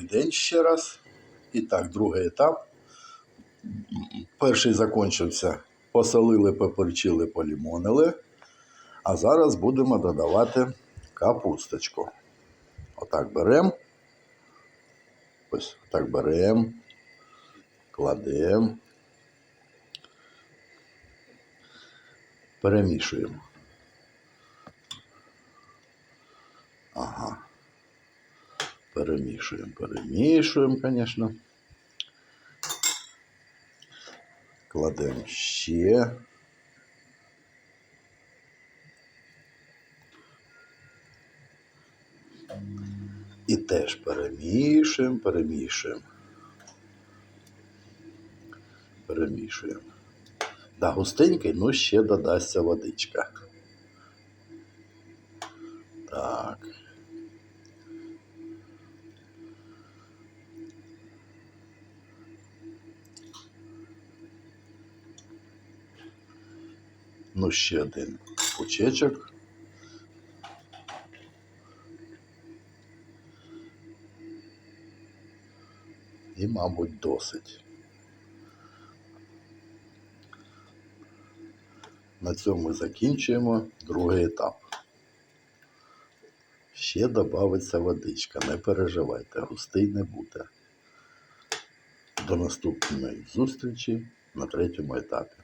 Добрий день ще раз. І так, другий етап. Перший закінчився. Посолили, поперчили, полімонили. А зараз будемо додавати капусточку. Отак беремо. Ось так беремо. Кладемо. Перемішуємо. Ага. Перемішуємо, перемішуємо, звісно. Кладемо ще. І теж перемішуємо, перемішуємо. Перемішуємо. Да, густенький, ну ще додасться водичка. Так. Ну, ще один пучечок. І, мабуть, досить. На цьому ми закінчуємо другий етап. Ще додається водичка, не переживайте, густий не буде. До наступної зустрічі на третьому етапі.